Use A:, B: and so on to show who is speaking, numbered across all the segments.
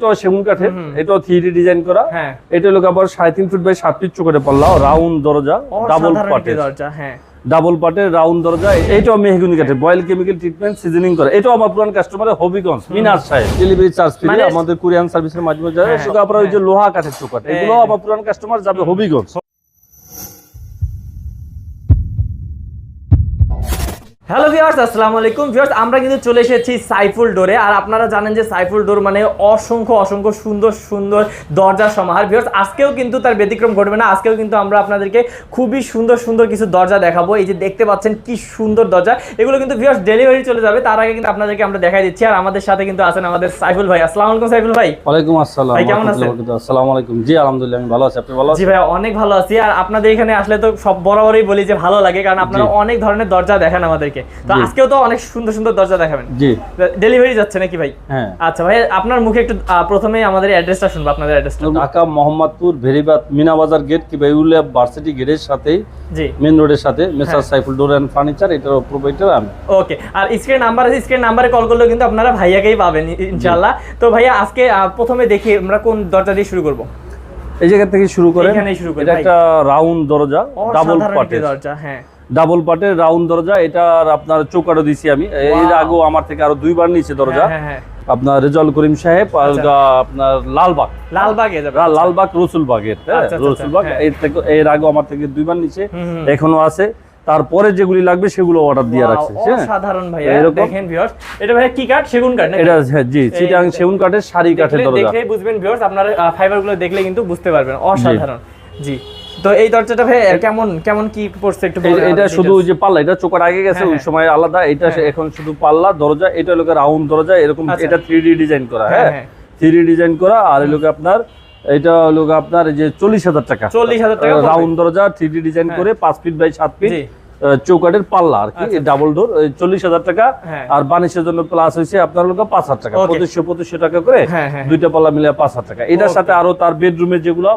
A: এটাও সেগুন কাঠের এটাও থ্রি ডিজাইন করা।
B: হ্যাঁ।
A: এটা হলো আবার সাড়ে তিন ফিট বাই সাত ফিট চোখে পাল্লা রাউন্ড দরজা ডাবল পাটের।
B: দরজা হ্যাঁ।
A: ডাবল পাটের রাউন্ড দরজা এটাও মেহগুনি কাঠের বয়েল কেমিক্যাল ট্রিটমেন্ট সিজনিং করে। এটাও আমার পুরান কাস্টমারের হবিগঞ্জ মিনার সাহেব। ডেলিভারি চার্জ ফ্রি
B: মানে-
A: আমাদের কুরিয়ান সার্ভিসের মাধ্যমে যায়।
B: হ্যাঁ,
A: আপনার ওই যে লোহা কাঠের চোকাট এগুলো
B: হ্যাঁ।
A: আমার পুরান কাস্টমার যাবে হবিগঞ্জ।
B: হ্যালো ভিউয়ার্স আসসালামু আলাইকুম। ভিউয়ার্স আমরা কিন্তু চলে এসেছি সাইফুল ডোরে। আর আপনারা জানেন যে সাইফুল ডোর মানে অসংখ্য অসংখ্য সুন্দর সুন্দর দরজার সমাহার। ভিউয়ার্স আজকেও কিন্তু তার ব্যতিক্রম ঘটবে না। আজকেও কিন্তু আমরা আপনাদেরকে খুবই সুন্দর সুন্দর কিছু দরজা দেখাবো। এই যে দেখতে পাচ্ছেন কি সুন্দর দরজা। এগুলো কিন্তু ভিউয়ার্স ডেলিভারি চলে যাবে। তার আগে কিন্তু আপনাদেরকে আমরা দেখাই দিচ্ছি। আর আমাদের সাথে কিন্তু আছেন আমাদের সাইফুল ভাই। আসসালামু আলাইকুম সাইফুল ভাই।
A: ওয়ালাইকুম আসসালাম।
B: ভাই, কেমন আছেন?
A: আসসালামু আলাইকুম। জি আলহামদুলিল্লাহ আমি ভালো আছি। আপনি ভালো
B: জি ভাই অনেক ভালো আছি। আর আপনাদের এখানে আসলে তো সব বরাবরই বলি যে ভালো লাগে। কারণ আপনারা অনেক ধরনের দরজা দেখান আমাদেরকে। তো আজকেও তো অনেক সুন্দর সুন্দর দরজা দেখাবেন।
A: জি।
B: ডেলিভারি যাচ্ছে নাকি ভাই?
A: হ্যাঁ।
B: আচ্ছা ভাই আপনার মুখে একটু প্রথমে আমাদের অ্যাড্রেসটা শুনব আপনাদের অ্যাড্রেসটা
A: ঢাকা মোহাম্মদপুর ভেরিবাদ মিনা বাজার গেট কিংবা ইউলিয়া ভার্সিটি গেটের সাথেই
B: জি।
A: মেন রোডের সাথে messrs. Saiful door and furniture এটার প্রোভাইডার আমি।
B: ওকে আর স্ক্রিন নাম্বার আছে স্ক্রিন নাম্বারে কল করলেও কিন্তু আপনারা ভাইয়াকেই পাবেন ইনশাআল্লাহ। তো ভাইয়া আজকে প্রথমে দেখি আমরা কোন দরজা দিয়ে শুরু করব।
A: এই জায়গা থেকে শুরু করে
B: এইখানেই শুরু করি,
A: এটা একটা রাউন্ড দরজা ডাবল পাটের
B: দরজা হ্যাঁ।
A: ডাবল পাটের রাউন্ড দরজা এটার আপনার চৌকাটো দিছি আমি। এর. আগেও আমার থেকে আরও দুইবার নিচে দরজা।
B: হ্যাঁ হ্যাঁ হ্যাঁ।
A: আপনার রেজাউল করিম সাহেব আর
B: আচ্ছা।
A: আপনার লালবাগ।
B: লালবাগে
A: রা- লালবাগ রসুলবাগের
B: আচ্ছা, আচ্ছা,
A: রসুলবাগ। এর আগে আমার থেকে দুইবার নিচে। এখনও আছে। তারপরে যেগুলি লাগবে সেগুলো অর্ডার দিয়ে রাখছে
B: সাধারণ
A: ভাই
B: দেখেন ভিউয়ার্স এটা ভাইয়া কি কাঠ? সেগুন কাঠ নাকি?
A: এটা জি চিটাং সেগুন কাঠের শাড়ি কাঠের
B: দেখলে-
A: দরজা।
B: দেখলেই বুঝবেন ভিউয়ার্স আপনারা ফাইবারগুলো দেখলে কিন্তু বুঝতে পারবেন। অসাধারণ। জি। তো এই দরজাটা ভাই কেমন কেমন কি পড়ছে একটু
A: এটা শুধু যে পাল্লা এটা চোকার আগে গেছে
B: হ্যাঁ,
A: ওই
B: হ্যাঁ।
A: সময় আলাদা এটা
B: হ্যাঁ।
A: এখন শুধু পাল্লা দরজা এটা লোকের রাউন্ড দরজা এরকম
B: আচ্ছা।
A: এটা থ্রি ডিজাইন করা
B: হ্যাঁ,
A: হ্যাঁ
B: হ্যাঁ।
A: থ্রি ডিজাইন করা আর লোকে আপনার এটা হলো আপনার যে চল্লিশ হাজার টাকা
B: 40,000 টাকা
A: রাউন্ড দরজা থ্রি ডিজাইন
B: হ্যাঁ।
A: করে পাঁচ ফিট বাই সাত ফিট। চৌকাটের পাল্লা আর কি
B: আচ্ছা।
A: ডাবল ডোর চল্লিশ হাজার টাকা।
B: হ্যাঁ।
A: আর বানিশের জন্য প্লাস হয়েছে আপনার লোক পাঁচ হাজার টাকা। পঁচিশশো পঁচিশশো টাকা করে
B: হ্যাঁ, হ্যাঁ।
A: দুইটা পাল্লা মিলে পাঁচ হাজার টাকা। এটার সাথে আরও তার বেডরুমের যেগুলো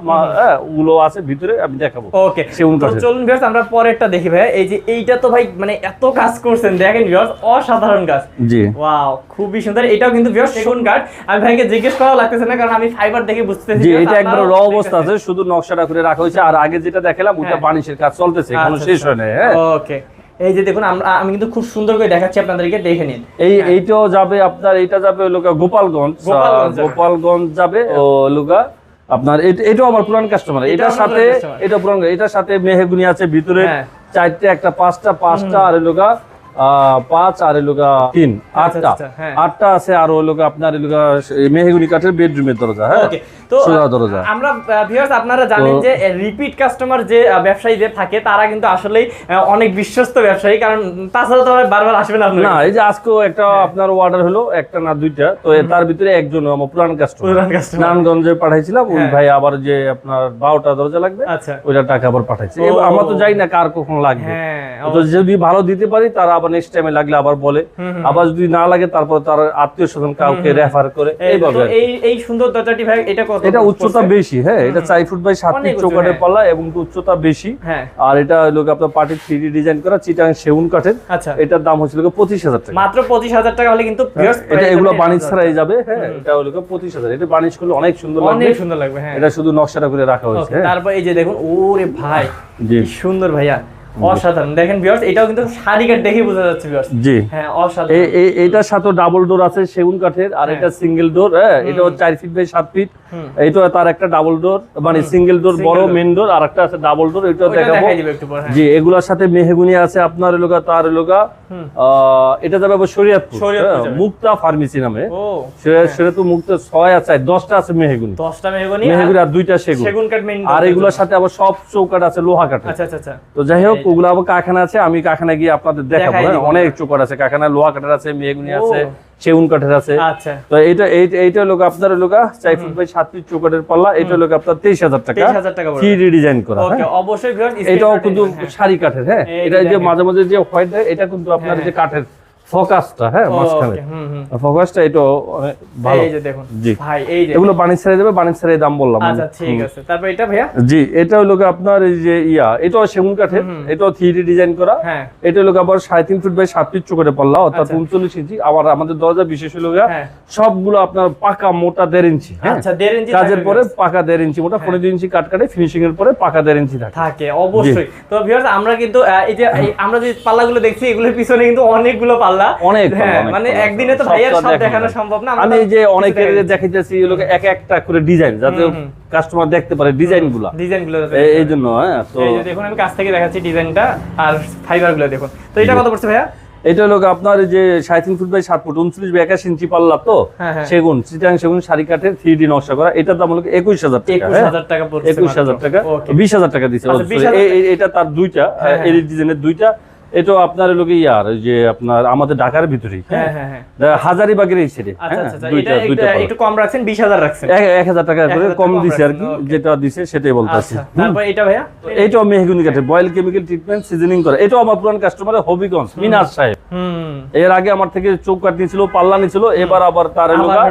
A: ওগুলো আছে ভিতরে আমি দেখাবো।
B: ওকে। চলুন ভিউয়ার্স আমরা পরেরটা দেখি ভাই। এই যে এইটা তো ভাই মানে এত কাজ করছেন দেখেন ভিউয়ার্স অসাধারণ কাজ।
A: জি।
B: ওয়াও খুবই সুন্দর। এটাও কিন্তু ভিউয়ার্স সেগুন কাঠ। আমি ভাইকে জিজ্ঞেস করাও লাগতেছে না কারণ আমি ফাইবার দেখে বুঝতেছি
A: জি এটা একবার র অবস্থা আছে শুধু নকশাটা করে রাখা হয়েছে। আর আগে যেটা দেখালাম ওটা। বানিশের কাজ চলতেছে এখনও
B: আচ্ছা,
A: শেষ
B: আচ্ছা।
A: হয় নাই হ্যাঁ।
B: ওকে এই যে দেখুন আমি কিন্তু খুব সুন্দর করে দেখাচ্ছি আপনাদেরকে দেখে নিন
A: এই এইটাও যাবে আপনার এটা যাবে লোকা গোপালগঞ্জ
B: গোপালগঞ্জ যাবে।
A: ও লোকা আপনার এট- এটাও আমার পুরান কাস্টমার এটার সাথে। এটা পুরান এটার সাথে মেহেগুনি আছে ভিতরে
B: হ্যাঁ।
A: চারটে একটা পাঁচটা পাঁচটা আর লোকা পাঁচ আর তিন
B: আচ্ছা,
A: আটটা।
B: আচ্ছা, হ্যাঁ।
A: আটটা আছে আর আপনার মেহগুনি কাঠের বেডরুমের দরজা হ্যাঁ?
B: তো
A: দরজা।
B: আমরা ভিউয়ার্স আপনারা জানেন যে রিপিট কাস্টমার যে আহ, থাকে তারা কিন্তু আসলেই অনেক বিশ্বস্ত ব্যবসায়ী কারণ তাছাড়া তো বারবার আসবে না
A: না এই যে আজকেও একটা। আপনার অর্ডার হলো একটা না দুইটা তো তার ভিতরে একজন আমার পুরান কাস্টমার
B: পুরান customer।
A: নারায়ণগঞ্জে পাঠাইছিলাম ওই
B: হ্যাঁ।
A: ভাই আবার যে আপনার বারোটা দরজা লাগবে
B: আচ্ছা।
A: ওইটা টাকা আবার পাঠাইছে। আমরা তো জানি না কার কখন লাগবে।
B: হ্যাঁ
A: তো যদি ভালো দিতে পারি তারা আবার নেক্সট টাইমে লাগলে আবার বলে। আবার যদি না লাগে তারপর তার আত্মীয় স্বজন কাউকে রেফার করে। এইভাবে।
B: এই এই সুন্দর দরজাটি ভাই এটা কত
A: এটা উচ্চতা বেশি হ্যাঁ এটা চার ফুট বাই সাত
B: অনেক
A: ফিট চৌকাঠের
B: হ্যাঁ।
A: পাল্লা এবং উচ্চতা বেশি।
B: হ্যাঁ।
A: আর এটা গিয়ে আপনার পার্টির থ্রি ডিজাইন করা চিটাং সেগুন কাঠের।
B: আচ্ছা।
A: এটার দাম হচ্ছিল গিয়ে পঁচিশ হাজার টাকা।
B: মাত্র পঁচিশ হাজার টাকা হলে কিন্তু viewers
A: এটা এগুলো বানিশ ছাড়াই যাবে হ্যাঁ এটা হলো গিয়ে পঁচিশ হাজার। এটা বানিশ করলে অনেক সুন্দর লাগবে।
B: অনেক সুন্দর লাগবে হ্যাঁ।
A: এটা শুধু নকশাটা করে রাখা হয়েছে হ্যাঁ।
B: তারপর এই যে দেখুন ওরে ভাই
A: জি।
B: সুন্দর ভাইয়া। অসাধারণ। দেখেন ভিউয়ার্স এটাও কিন্তু শাড়ি কাট দেখে বোঝা যাচ্ছে ভিউয়ার্স
A: জি।
B: হ্যাঁ অসাধারণ।
A: এই- এইটার সাথে ডাবল ডোর আছে সেগুন কাঠের আর
B: হ্যাঁ।
A: এটা সিঙ্গেল ডোর হ্যাঁ এটাও চার ফিট বাই সাত ফিট
B: হুম।
A: এইটা তার একটা ডাবল ডোর মানে সিঙ্গেল ডোর বড় মেন ডোর আর একটা আছে ডাবল ডোর
B: ওইটা
A: দেখাবো।
B: হ্যাঁ।
A: জি এগুলোর সাথে মেহগুনি আছে আপনার এলাকা তার এলাকা। এটা যাবে আবার শরীয়তপুর। হ্যাঁ। মুক্তা ফার্মেসি নামে। তো মুক্তা ছয় আছে দশটা আছে মেহগুনি।
B: দশটা মেহগনি
A: মেহগুনি আর দুইটা সেগুন।
B: কাঠ
A: আর এগুলোর সাথে আবার সব চৌকাট আছে লোহা কাঠের।
B: আচ্ছা আচ্ছা আচ্ছা।
A: তো যাই হোক ওগুলো আবার কারখানা আছে আমি কারখানা গিয়ে আপনাদের দেখাবো হ্যাঁ। অনেক চোকাট আছে। কারখানা লোহা কাঠের আছে মেহগুনি আছে। সেগুন কাঠের আছে।
B: আচ্ছা।
A: তো এটা এইটা লোক আপনার লোক চার ফুট বাই সাত ফিট চৌকাটের পাল্লা এটা লোক আপনার তেইশ হাজার টাকা।
B: 23,000 টাকা
A: থ্রি ডিজাইন করা হ্যাঁ।
B: অবশ্যই
A: এটাও কিন্তু শাড়ি কাঠের হ্যাঁ। এটা যে মাঝে মাঝে যে হোয়াইট এটা কিন্তু আপনার
B: হ্যাঁ।
A: যে কাঠের ফোকাসটা হ্যাঁ মাঝখানে। ফোকাসটা এটা ভালো।
B: এই যে দেখুন ভাই এই যে।
A: এগুলো বাণিজ্য ছেড়ে যাবে বাণিজ্য ছেড়ে দাম বললাম
B: আচ্ছা ঠিক আছে। তারপর এটা ভাইয়া?
A: জি এটা হলো আপনার এই যে ইয়া এটাও সেগুন কাঠের এটাও থ্রি ডিজাইন করা।
B: হ্যাঁ।
A: এটা হলো আবার সাড়ে তিন ফুট বাই সাত ফিট চোখে পাল্লা অর্থাৎ
B: আচ্ছা।
A: উনচল্লিশ ইঞ্চি। আবার আমাদের দরজা বিশেষ হলো
B: হ্যাঁ।
A: সবগুলো আপনার পাকা মোটা দেড় ইঞ্চি হ্যাঁ?
B: আচ্ছা
A: কাজের পরে পাকা দেড় ইঞ্চি মোটা। পনেরো ইঞ্চি কাট কাটে ফিনিশিং এর পরে পাকা দেড় ইঞ্চি থাকে।
B: অবশ্যই। তো ভিউয়ার্স আমরা কিন্তু এই যে আমরা যে পাল্লাগুলো দেখছি এগুলোর পিছনে কিন্তু অনেকগুলো পাল্লা
A: অনেক
B: হ্যাঁ
A: অনেক
B: মানে একদিনে তো ভাইয়ার সব
A: দেখানো
B: দেখানো সম্ভব না
A: আমি যে অনেকের দেখাইতেছি এগুলোকে এক একটা করে ডিজাইন যাতে
B: হুম, হুম।
A: কাস্টমার দেখতে পারে
B: ডিজাইনগুলা
A: এই জন্য হ্যাঁ তো
B: দেখুন আমি কাছ থেকে দেখাচ্ছি ডিজাইনটা আর ফাইবারগুলো দেখুন। তো এটা কত পড়ছে ভাইয়া?
A: এটা হলো আপনার যে সাড়ে তিন ফুট বাই সাত ফুট উনত্রিশ বাই একাশ ইঞ্চি পাল্লা তো
B: হ্যাঁ।
A: সেগুন চিটাং সেগুন শাড়ি কাঠের থ্রি ডি নকশা করা। এটার দাম হলো একুশ হাজার টাকা
B: একুশ? হাজার টাকা.
A: বিশ হাজার টাকা দিচ্ছে
B: 20,000
A: এই- এই- এটা তার দুইটা। এই ডিজাইনের দুইটা। এটাও আপনার হলো কি ইয়ার যে আপনার আমাদের ঢাকার ভিতরেই।
B: হ্যাঁ হ্যাঁ হ্যাঁ।
A: হাজারিবাগের এই ছেড়ে
B: আচ্ছা আচ্ছা আচ্ছা, এটা একটু-। কম রাখছেন বিশ হাজার রাখছেন।
A: এক হাজার টাকা করে কম দিছে আর কি যেটা দিছে সেটাই বলতেছি।
B: এটা ভাইয়া?
A: মেহগুনি কাঠে বয়েল কেমিক্যাল ট্রিটমেন্ট সিজনিং করে। এটাও আমার পুরান কাস্টমারের হবিগঞ্জ মিনার সাহেব। এর আগে আমার থেকে চৌকাট নিয়েছিল পাল্লা নিয়েছিল এবার আবার তার লোকা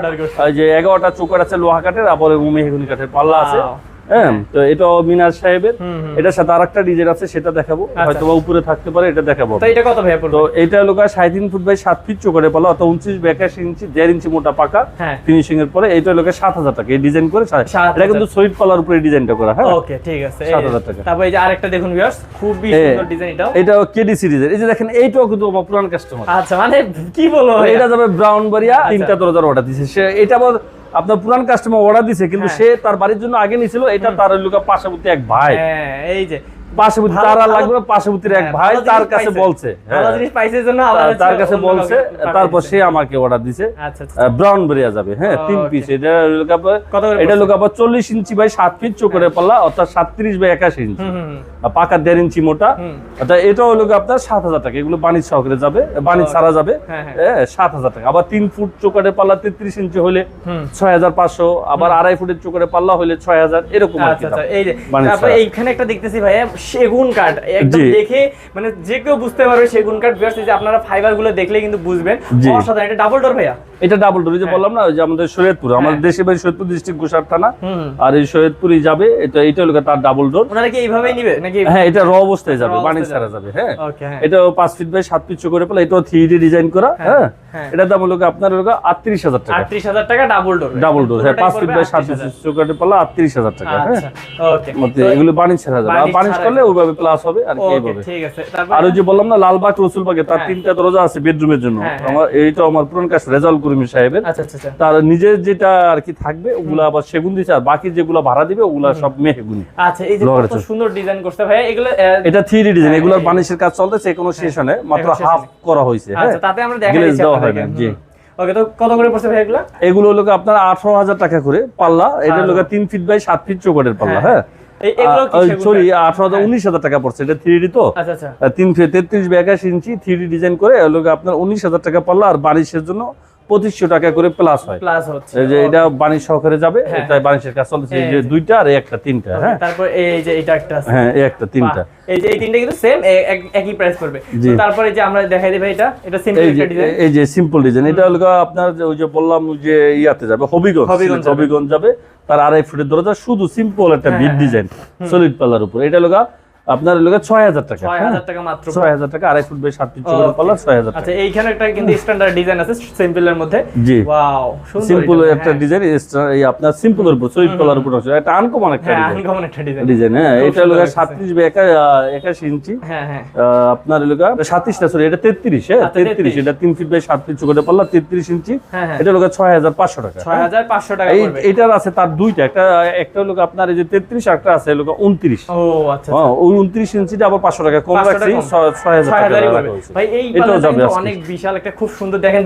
A: যে এগারোটা চৌকাট আছে লোহা কাঠের আবার মেহগুনি কাঠের পাল্লা আছে. হ্যাঁ? তো এটাও মিনার সাহেবের। এটার সাথে আরেকটা ডিজাইন আছে সেটা দেখাবো।
B: আচ্ছা।
A: হয়তো উপরে থাকতে পারে এটা দেখাবো
B: এটা কত পড়বে
A: তো এটা লোকা সাড়ে তিন ফুট বাই সাত ফিট চৌকাটে পাল্লা অর্থাৎ উনত্রিশ ইঞ্চি দেড় ইঞ্চি মোটা পাকা
B: হ্যাঁ।
A: ফিনিশিং এর পরে এটা লোকে সাত হাজার টাকা। এই ডিজাইন করে এটা কিন্তু সলিড পাল্লার উপরে ডিজাইনটা করা হ্যাঁ?
B: ওকে ঠিক আছে। এই-
A: 7,000 টাকা।
B: তারপর এই যে আরেকটা দেখুন ভিউয়ার্স খুবই
A: এ,
B: সুন্দর ডিজাইন এটাও।
A: এটা কেডি সিরিজের এই যে দেখেন এইটাও কিন্তু আমার পুরান কাস্টমার
B: আচ্ছা মানে কি বলব
A: এটা যাবে ব্রাউন বাড়িয়া
B: আচ্ছা।
A: তিনটা দরজার অর্ডার দিছে। সে এটা আবার আপনার পুরান কাস্টমার অর্ডার দিছে কিন্তু
B: হ্যাঁ।
A: সে তার বাড়ির জন্য আগে নিছিল এটা তার লোক পাশাপাশি এক ভাই।
B: হ্যাঁ এই যে।
A: পার্শ্ববর্তী
B: ভালো-
A: তার আর
B: ভালো-
A: লাগবে পার্শ্ববর্তীর এক
B: হ্যাঁ,
A: ভাই তার কাছে বলছে।
B: ভালো
A: হ্যাঁ।
B: জিনিস পাইছে জন্য আবার
A: তার- তার কাছে বলছে তারপর সে আমাকে অর্ডার দিছে।
B: আচ্ছা আচ্ছা
A: ব্রাউন বেরিয়া যাবে। হ্যাঁ তিন পিস এটা লোক আবার
B: কত করে
A: এটা লোক আবার চল্লিশ ইঞ্চি বাই সাত ফিট চোখের পাল্লা অর্থাৎ সাতত্রিশ বাই একাশি ইঞ্চি।
B: হুম, হুম, হুম।
A: আর পাকা দেড় ইঞ্চি মোটা। অর্থাৎ এটা হলো আপনার সাত হাজার টাকা। এগুলো বাণিজ্য সহকারে যাবে বাণিজ্য
B: Okay.
A: ছাড়া যাবে।
B: হ্যাঁ, হ্যাঁ।
A: হ্যাঁ সাত হাজার টাকা। আবার তিন ফুট চোকারের পাল্লা তেত্রিশ ইঞ্চি হলে ছয় হাজার পাঁচশো। আবার আড়াই ফুটের চোকারের পাল্লা হলে ছয় হাজার। এরকম
B: আচ্ছা আচ্ছা
A: বাণিজ্য।
B: এইখানে একটা দেখতেছি ভাইয়া সেগুন কাঠ। একদম দেখে মানে যে কেউ বুঝতে পারবে সেগুন কাঠ এই যে আপনারা ফাইবারগুলো দেখলে কিন্তু বুঝবেন। অসাধারণ। এটা ডাবল ডোর ভাইয়া।
A: এটা ডাবল ডোর যে বললাম না যে আমাদের শরীয়তপুর আমাদের দেশে বাড়ি শরীয়তপুর ডিস্ট্রিক্ট গোসার থানা। আর এই শরীয়তপুরই যাবে এটা এটা হলো তার ডাবল ডোর
B: ওনারা কি এইভাবেই নিবে নাকি?
A: হ্যাঁ এটা র অবস্থায় যাবে
B: অবস্থায়
A: ছাড়া যাবে। হ্যাঁ।
B: ওকে হ্যাঁ।
A: এটা পাঁচ ফিট বাই সাত ফিট পাল্লা এটাও থ্রি ডি ডিজাইন করা হ্যাঁ এটা দাম হলো আপনার হলো গিয়ে আটত্রিশ হাজার টাকা।
B: আটত্রিশ হাজার টাকা ডাবল ডোর
A: ডাবল ডোর হ্যাঁ পাঁচ ফিট বাই সাত ফিট পাল্লা আটত্রিশ হাজার টাকা হ্যাঁ।
B: আচ্ছা ওকে
A: এগুলো বাণিজ্য ছাড়া যাবে।
B: ছাড়া
A: করলে ওইভাবে প্লাস হবে আর কি এইভাবে।
B: ঠিক আছে। তারপর
A: আর ওই যে বললাম না লালবাগ রসুলবাগে তার
B: হ্যাঁ।
A: তিনটা দরজা আছে বেডরুমের জন্য।
B: হ্যাঁ, হ্যাঁ।
A: আমার এইটা আমার পুরান কাজ রেজাল করিমি সাহেবের।
B: আচ্ছা আচ্ছা আচ্ছা।
A: তার নিজের যেটা আর কি থাকবে ওগুলা আবার সেগুন দিছে আর বাকি যেগুলো ভাড়া দিবে ওগুলা সব মেহগুনি।
B: আচ্ছা এই যে কত সুন্দর ডিজাইন করতে ভাইয়া এগুলো
A: এটা থ্রি ডিজাইন এগুলোর বানিশের কাজ চলতেছে কোনো শেষ হয় মাত্র হাফ করা হয়েছে হ্যাঁ।
B: আচ্ছা তাতে আমরা দেখা
A: Glaze
B: দিচ্ছি
A: দেওয়া
B: আপনাদেরকে।
A: হয় না, জি।
B: ওকে তো কত করে পড়ছে ভাই এগুলো?
A: এগুলো হলো আপনার আঠারো হাজার টাকা করে পাল্লা এটা হলো তিন ফিট বাই সাত ফিট চৌকাটের পাল্লা হ্যাঁ। সরি আঠারো হাজার উনিশ হাজার টাকা পড়ছে এটা থ্রি ডি তো?
B: আচ্ছা আচ্ছা।
A: তিন তেত্রিশ ইঞ্চি থ্রি ডি ডিজাইন করে আপনার উনিশ হাজার টাকা পাল্লা আর বারিশের জন্য পঁচিশশো টাকা করে প্লাস হয়।
B: প্লাস হচ্ছে
A: যে এটা বাণিজ্য সহকারে যাবে
B: হ্যাঁ,
A: এটা বাণিজ্যের কাজ চলতেছে। এই যে দুইটা আর একটা তিনটা হ্যাঁ?
B: তারপর এই যে এটা একটা
A: হ্যাঁ এই একটা তিনটা।
B: এই যে এই তিনটা কিন্তু সেম একই প্রাইস পড়বে। তারপরে যে আমরা দেখাই ভাই এটা এটা সিম্পল
A: এই যে
B: ডিজাইন
A: এই যে সিম্পল ডিজাইন এটা হলো আপনার ওই যে বললাম যে ইয়াতে যাবে হবিগঞ্জ
B: হবিগঞ্জ
A: যাবে। তার আড়াই ফুটের দরজা শুধু সিম্পল একটা
B: হ্যাঁ,
A: বিট
B: হ্যাঁ,
A: ডিজাইন সলিড পাল্লার উপর। এটা হলো আপনার গিয়ে ছয় হাজার টাকা
B: ছয়
A: হ্যাঁ?
B: হাজার টাকা মাত্র
A: ছয় হাজার টাকা আড়াই ফুট বাই সাত ফিট পাল্লা ছয় হাজার
B: আচ্ছা এইখানে একটা কিন্তু স্ট্যান্ডার্ড ডিজাইন আছে সিম্পল এর মধ্যে।
A: জি।
B: ওয়াও
A: সিম্পল একটা
B: হ্যাঁ।
A: ডিজাইন এই আপনার সিম্পলের উপর পাল্লার উপর আছে একটা আনকমন একটা
B: হ্যাঁ
A: ডিজাইন
B: আনকমন একটা ডিজাইন
A: ডিজাইন হ্যাঁ এটা
B: লাগতেছে।
A: সাতত্রিশ বাই একা একাশি ইঞ্চি।
B: হ্যাঁ হ্যাঁ।
A: আপনার সাতত্রিশটা সরি এটা তেত্রিশ হ্যাঁ
B: আচ্ছা,
A: তেত্রিশ। এটা তিন ফিট বাই সাত ফিট পাল্লা তেত্রিশ ইঞ্চি।
B: হ্যাঁ হ্যাঁ।
A: এটা হলো ছয় হাজার পাঁচশো টাকা।
B: ছয় হাজার পাঁচশো টাকা
A: এটার আছে তার দুইটা একটা একটা হলো আপনার এই যে তেত্রিশ একটা আছে উনত্রিশ।
B: ও আচ্ছা
A: হ্যাঁ ওই উনত্রিশ ইঞ্চিটা আবার পাঁচশো টাকা কম রাখছি ছয়- হাজার।
B: ভাই এই
A: এটাও যাবে
B: অনেক বিশাল একটা খুব সুন্দর দেখেন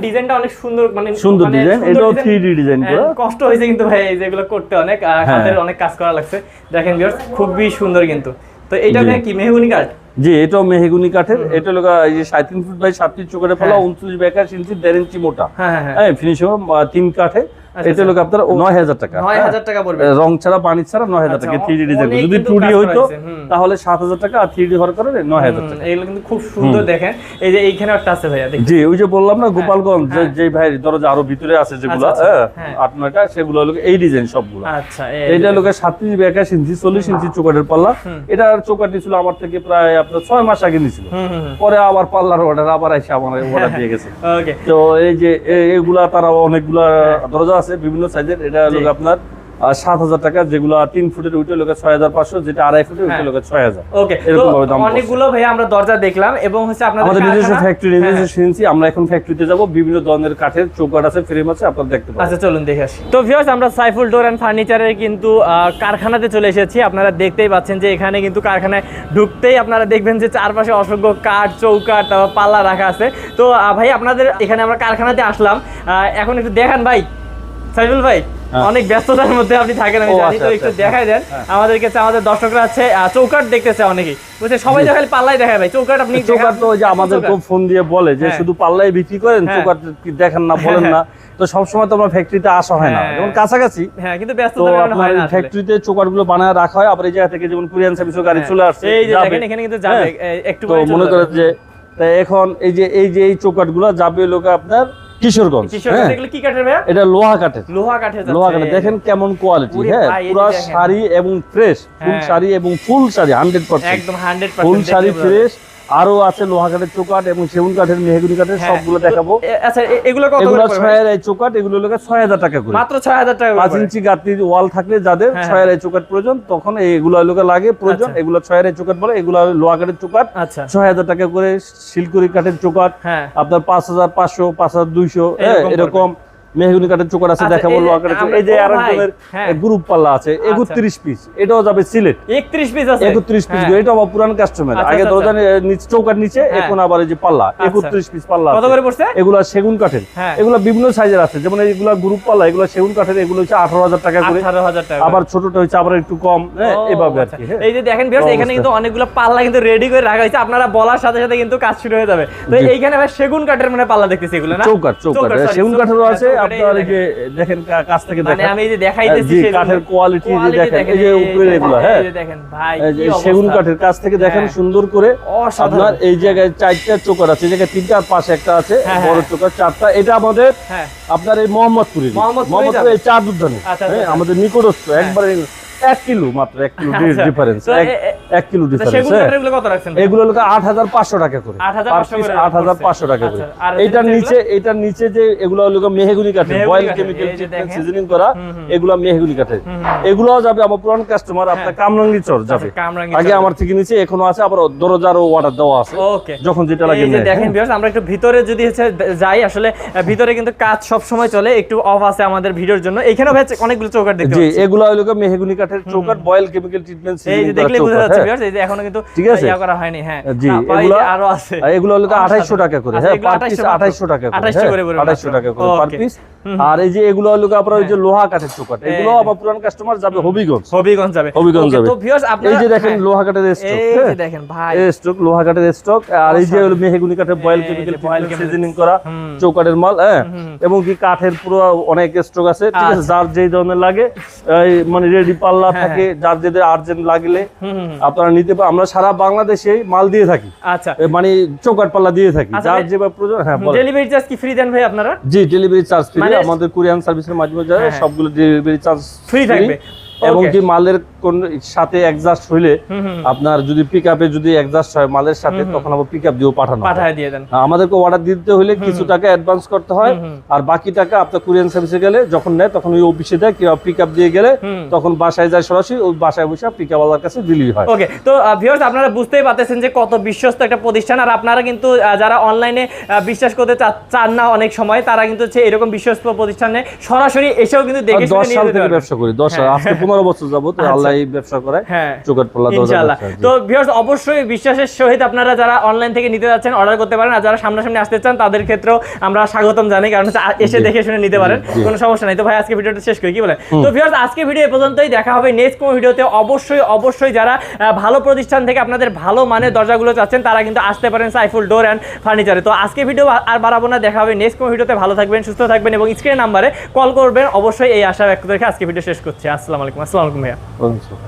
B: ডিজাইনটা অনেক সুন্দর মানে
A: সুন্দর
B: মানে
A: ডিজাইন এটাও থ্রি ডি ডিজাইন
B: কষ্ট হয়েছে কিন্তু ভাই এই যেগুলো করতে অনেক
A: হ্যাঁ।
B: হাতের অনেক কাজ করা লাগছে। দেখেন বিয়ার খুবই সুন্দর কিন্তু। তো এটা। কি মেহগুনি কাঠ?
A: জি এটাও মেহগুনি কাঠের। এটা হলো এই যে সাড়ে তিন ফুট বাই সাত ফিট চোখে পাল্লা উনত্রিশ বাই একাশ ইঞ্চি দেড় ইঞ্চি মোটা।
B: হ্যাঁ হ্যাঁ হ্যাঁ।
A: হ্যাঁ ফিনিশিং তিন কাঠে। এটা হলো আপনার নয় হাজার টাকা হ্যাঁ।
B: টাকা পড়বে।
A: রং ছাড়া পানি ছাড়া নয় হাজার
B: আচ্ছা,
A: টাকা। থ্রি ডি ডিজাইন যদি টু ডি হইতো তাহলে সাত হাজার টাকা আর থ্রি ডি হওয়ার কারণে নয় হাজার টাকা।
B: এগুলো কিন্তু খুব সুন্দর দেখেন। এই যে এইখানে একটা আছে ভাইয়া
A: জি ওই যে বললাম না গোপালগঞ্জ যে- যে ভাই দরজা আরও ভিতরে আছে যেগুলো
B: আচ্ছা,
A: হ্যাঁ,
B: হ্যাঁ।
A: আট নয়টা সেগুলো হলো এই ডিজাইন সবগুলো।
B: আচ্ছা
A: লোকে সাতত্রিশ একাশ ইঞ্চি চল্লিশ ইঞ্চি চোকাটের পাল্লা। এটা চোকাট নিছিল আমার থেকে প্রায় আপনার ছয় মাস আগে নিছিল। পরে আবার পাল্লার অর্ডার আবার এসে আমার অর্ডার দিয়ে গেছে। তো এই যে এগুলা তারা অনেকগুলা দরজা আছে বিভিন্ন সাইজের। এটা হলো
B: হ্যাঁ।
A: আপনার সাত হাজার টাকা যেগুলো তিন ফুটের ওইটা লোকে ছয় হাজার পাঁচশো যেটা আড়াই ফুটের ওইটা
B: হ্যাঁ।
A: লোকে ছয় হাজার।
B: ওকে
A: এরকম ভাবে দাম
B: অনেকগুলো ভাইয়া আমরা দরজা দেখলাম এবং হচ্ছে
A: আমাদের নিজস্ব ফ্যাক্টরি
B: হ্যাঁ,
A: নিজস্ব সিএনসি আমরা এখন ফ্যাক্টরিতে যাব। বিভিন্ন ধরনের কাঠের চৌকাট আছে ফ্রেম আছে আপনারা দেখতে পাবেন।
B: আচ্ছা চলুন দেখে আসি। তো ভিউয়ার্স আমরা সাইফুল ডোর অ্যান্ড ফার্নিচারের কিন্তু আহ, কারখানাতে চলে এসেছি। আপনারা দেখতেই পাচ্ছেন যে এখানে কিন্তু কারখানায় ঢুকতেই আপনারা দেখবেন যে চারপাশে অসংখ্য কাঠ চৌকাঠ তারপর পাল্লা রাখা আছে। তো ভাই আপনাদের এখানে আমরা কারখানাতে আসলাম। এখন একটু দেখান ভাই। সাইফুল ভাই
A: হ্যাঁ।
B: অনেক ব্যস্ততার মধ্যে আপনি থাকেন আমি জানি
A: আচ্ছা,
B: তো
A: আচ্ছা,
B: একটু। দেখাই দেন আমাদের কাছে আমাদের দর্শকরা আছে আহ, চৌকাঠ দেখতে চায় অনেকেই বুঝছে সবাই দেখালে পাল্লাই দেখায় ভাই চৌকাঠ আপনি
A: চৌকাট তো যে আমাদের। খুব ফোন দিয়ে বলে যে
B: হ্যাঁ।
A: শুধু পাল্লাই বিক্রি করেন
B: হ্যাঁ।
A: চৌকাট কি দেখেন না বলেন না তো সবসময় তো আমার ফ্যাক্টরিতে আসা হয় না
B: হ্যাঁ।
A: যেমন কাছাকাছি
B: হ্যাঁ কিন্তু ব্যস্ততার কারণে হয় না
A: ফ্যাক্টরিতে চৌকাটগুলো বানায় রাখা হয় আবার এই জায়গা থেকে যেমন কুরিয়ান সার্ভিসের গাড়ি
B: হ্যাঁ।
A: চলে আসছে
B: এই যে দেখেন এখানে কিন্তু যাবে
A: হ্যাঁ।
B: একটু
A: মনে। করেন যে এখন এই যে এই যে এই চৌকাটগুলো যাবে লোকে আপনার কিশোরগঞ্জ। হ্যাঁ। এটা লোহা কাঠের
B: লোহা কাঠের
A: লোহা কাঠের। দেখেন কেমন কোয়ালিটি হ্যাঁ পুরো শাড়ি এবং ফ্রেশ ফুল
B: হ্যাঁ।
A: শাড়ি এবং full sari hundred percent full sari fresh আরও আছে লোহা কাঠের চৌকাট এবং সেগুন কাঠের মেহগুনি কাঠের
B: হ্যাঁ।
A: সবগুলো দেখাবো।
B: আচ্ছা এগুলো কত
A: এগুলো ছয় এই চৌকাট এগুলো লোকে ছয় হাজার টাকা করে।
B: মাত্র ছয় হাজার টাকা
A: পাঁচ ইঞ্চি গাতির ওয়াল থাকলে যাদের
B: হ্যাঁ,
A: ছয় এই চৌকাট প্রয়োজন তখন এগুলো লোকে লাগে প্রয়োজন।
B: আচ্ছা।
A: এগুলো ছয় এই চৌকাট বলে এগুলো লোহা কাঠের চৌকাট
B: আচ্ছা।
A: ছয় হাজার টাকা করে শিলকুড়ি কাঠের চৌকাট
B: হ্যাঁ।
A: আপনার পাঁচ হাজার পাঁচশো পাঁচ হাজার দুইশো
B: এরকম।
A: মেহগুনি কাঠের চৌকাট আছে
B: আচ্ছা, এই যে
A: চৌকাট।
B: আমরা-
A: এই যে
B: ও
A: আরেকজনের
B: হ্যাঁ।
A: গ্রুপ পাল্লা আছে একত্রিশ পিস এটাও যাবে সিলেট।
B: একত্রিশ পিস আছে।
A: একত্রিশ পিস
B: হ্যাঁ।
A: এটা আমার পুরান কাস্টমার
B: আচ্ছা,
A: আগে
B: আচ্ছা,
A: দরজা নিচে নিচে
B: হ্যাঁ।
A: এখন আবার এই যে পাল্লা
B: আচ্ছা।
A: একত্রিশ পিস পাল্লা
B: কত করে পড়ছে?
A: এগুলা সেগুন কাঠের।
B: হ্যাঁ।
A: এগুলা বিভিন্ন সাইজের আছে যেমন এইগুলা গ্রুপ পাল্লা এগুলা সেগুন কাঠের এগুলো হচ্ছে আঠারো হাজার টাকা করে। আবার ছোটটা হচ্ছে আবার একটু কম এভাবে আর
B: আচ্ছা।
A: কি।
B: এই যে দেখেন এখানে কিন্তু অনেকগুলো পাল্লা কিন্তু রেডি করে রাখা হয়েছে। আপনারা বলার সাথে সাথে কিন্তু কাজ শুরু হয়ে যাবে। তো এইখানে ভাই সেগুন কাঠের মানে পাল্লা দেখতেছি এগুলো না?
A: চৌকাট
B: চৌকাঠ,
A: সেগুন কাঠেরও আছে
B: চৌকাঠ,
A: আপনার যে দেখেন কাছ থেকে
B: মানে
A: দেখেন
B: আমি যে দেখাইতেছি
A: জি, কাঠের quality যে দেখেন, এই যে উপরে এগুলো, হ্যাঁ।
B: এই যে দেখেন ভাই
A: সেগুন কাঠের কাছ থেকে দেখেন
B: হ্যাঁ।
A: সুন্দর করে
B: অসাধারণ।
A: আপনার এই জায়গায় চারটা চোকার আছে এই জায়গায় তিনটা পাশে একটা আছে
B: হ্যাঁ,
A: বড়
B: হ্যাঁ।
A: চোকার চারটা এটা আমাদের
B: হ্যাঁ
A: আপনার এই মোহাম্মদপুরে
B: মোহাম্মদপুরে
A: এই চার উদ্যানে
B: আচ্ছা,
A: হ্যাঁ,
B: আচ্ছা।
A: আমাদের নিকটস্থ একবারে এক কিলো মাত্র এক কিলো
B: আচ্ছা।
A: ডিফারেন্স এক কিলো ডিফারেন্স
B: এগুলো ভাই?
A: এগুলো লোক আট হাজার পাঁচশো টাকা করে। আট হাজার পাঁচশো টাকা করে।
B: আচ্ছা,
A: এইটার
B: যেগুলো-
A: নিচে এটার নিচে যে এগুলো লোক মেহগুনি বয়েল কেমিক্যাল
B: দেখেন।
A: সিজনিং করা। এগুলো মেহগুনি
B: হুম।
A: এগুলোও যাবে আমার পুরান কাস্টমার আপনার কামরাঙ্গি চর যাবে।
B: আচ্ছা,
A: আগে আমার থেকে নিচে এখনও আছে আবার দরজারও অর্ডার দেওয়া আছে যখন যেটা লাগে
B: দেখেন
A: হ্যাঁ।
B: আমরা একটু ভিতরে যদি হচ্ছে যাই আসলে ভিতরে কিন্তু কাজ সব সময় চলে একটু অফ আছে আমাদের ভিডিওর জন্য। এখানেও অনেকগুলো চৌকাট দেখতে
A: এগুলো হলো মেহগুনি কাঠের চৌকাট বয়েল কেমিক্যাল ট্রিটমেন্ট
B: এই দেখলে বোঝা যাচ্ছে ভিউয়ার্স এই যে এখনও কিন্তু ইয়া করা হয়নি হ্যাঁ।
A: জি, এগুলা-
B: আরও আছে।
A: এগুলো হলো
B: আমার
A: আঠাইশশো
B: সাথে।
A: টাকা করে
B: আঠাইশো
A: হ্যাঁ পিস
B: 2800
A: টাকা করে
B: 2800 করে বলুন
A: আঠাইশশো
B: মাত্র।
A: টাকা করে পার পিস আর এই যে এগুলো হলো আপনার ওই যে লোহা কাঠের চৌকাট এগুলো। আমার পুরান কাস্টমার যাবে হবিগঞ্জ।
B: হবিগঞ্জ যাবে।
A: হবিগঞ্জ যাবে।
B: তো ভিউয়ার্স আপনারা
A: এই যে দেখেন
B: হ্যাঁ,
A: লোহা কাঠের স্টক
B: এই যে দেখেন ভাই।
A: এই স্টক লোহা কাঠের স্টক আর এই যে হলো মেহগুনি কাঠের বয়েল কেমিক্যাল
B: chemical-
A: সিজনিং করা চৌকাঠের মাল হ্যাঁ। এবং কি কাঠের পুরো অনেক স্টক আছে ঠিক আছে
B: আচ্ছা।
A: যার যেই ধরনের লাগে মানে রেডি পাল্লা
B: হ্যাঁ,
A: থাকে যার যেদের আর্জেন্ট লাগলে। আপনারা নিতে পারেন আমরা সারা বাংলাদেশে মাল দিয়ে থাকি।
B: আচ্ছা।
A: মানে চৌকাট পাল্লা দিয়ে থাকি
B: আচ্ছা,
A: যার
B: ভাই-
A: যেভাবে প্রয়োজন হ্যাঁ
B: ডেলিভারি চার্জ কি ফ্রি দেন ভাই আপনারা?
A: জি ডেলিভারি চার্জ ফ্রি
B: মানে-
A: আমাদের কোরিয়ান সার্ভিসের মাধ্যমে যায়
B: হ্যাঁ, হ্যাঁ।
A: সবগুলো ডেলিভারি চার্জ
B: ফ্রি থাকবে।
A: এবং
B: যে
A: কি মালের কোন সাথে হইলে। আপনার যদি যদি হয় মালের সাথে তখন আবার দিয়েও পাঠানো হয়।
B: পাঠায় দিয়ে দেন।
A: আমাদেরকে অর্ডার দিতে হলে কিছু টাকা অ্যাডভান্স করতে হয়। আর বাকি টাকা আপনার কুরিয়ান সার্ভিসে গেলে যখন নেয় তখন ওই অফিসে দেয় কিংবা পিক আপ দিয়ে গেলে তখন বাসায় যায় সরাসরি ওই বাসায় বসে পিক আপওয়ালার কাছে হয়।
B: ওকে তো ভিউয়ার্স আপনারা বুঝতেই পারতেছেন যে কত বিশ্বস্ত একটা প্রতিষ্ঠান। আর আপনারা কিন্তু যারা অনলাইনে বিশ্বাস করতে চান না অনেক সময় তারা কিন্তু হচ্ছে এরকম বিশ্বস্ত প্রতিষ্ঠানে সরাসরি এসেও কিন্তু দেখে
A: আর
B: শুনে
A: দশ
B: নিয়ে
A: সাল থেকে ব্যবসা করি দশ সাল।
B: হ্যাঁ।
A: আজকে পনেরো বছর যাব তো ব্যবসা করে
B: হ্যাঁ
A: চোখের পল্লা
B: ইনশাআল্লাহ তো ভিউয়ার্স অবশ্যই বিশ্বাসের সহিত আপনারা যারা অনলাইন থেকে নিতে যাচ্ছেন অর্ডার করতে পারেন আর যারা সামনাসামনি আসতে চান তাদের ক্ষেত্রেও আমরা স্বাগতম জানাই কারণ এসে দেখে শুনে নিতে পারেন কোনো সমস্যা নাই। তো ভাই আজকে ভিডিওটা শেষ করি কি বলেন? তো ভিউয়ার্স আজকে ভিডিও পর্যন্তই দেখা হবে নেক্সট কোনো ভিডিওতে অবশ্যই অবশ্যই যারা ভালো প্রতিষ্ঠান থেকে আপনাদের ভালো মানের দরজাগুলো চাচ্ছেন তারা কিন্তু আসতে পারেন সাইফুল ডোর অ্যান্ড ফার্নিচারে। তো আজকে ভিডিও আর বাড়াবো না দেখা হবে নেক্সট কোনো ভিডিওতে ভালো থাকবেন সুস্থ থাকবেন এবং স্ক্রিন নাম্বারে কল করবেন। অবশ্যই এই আশা ব্যক্ত রেখে আজকে ভিডিও শেষ করছি। আসসালামু আলাইকুম আসসালামু আলাইকুম ভাইয়া।
A: বলছো।